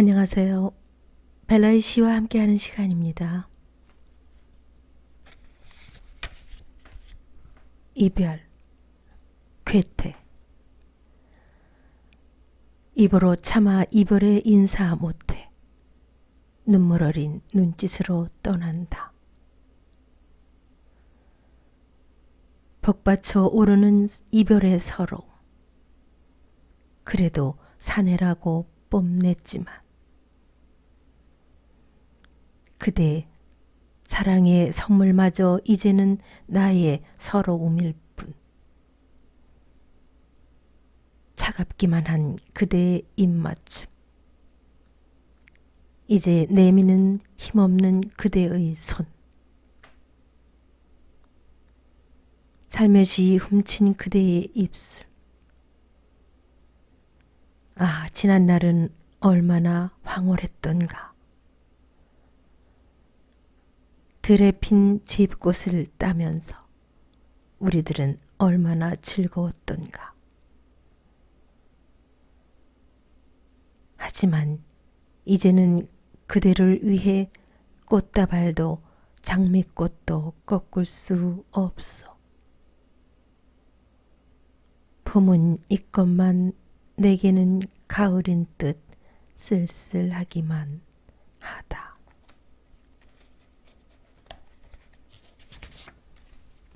안녕하세요. 벨라이 씨와 함께하는 시간입니다. 이별, 괴테. 입으로 차마 이별에 인사 못해. 눈물 어린 눈짓으로 떠난다. 벅받쳐 오르는 이별의 서로. 그래도 사내라고 뽐냈지만 그대 사랑의 선물마저 이제는 나의 서러움일 뿐. 차갑기만 한 그대의 입맞춤. 이제 내미는 힘없는 그대의 손. 살며시 훔친 그대의 입술. 아, 지난 날은 얼마나 황홀했던가. 들에 핀 집꽃을 따면서 우리들은 얼마나 즐거웠던가. 하지만 이제는 그대를 위해 꽃다발도 장미꽃도 꺾을 수 없어. 봄은 이것만 내게는 가을인 듯 쓸쓸하기만.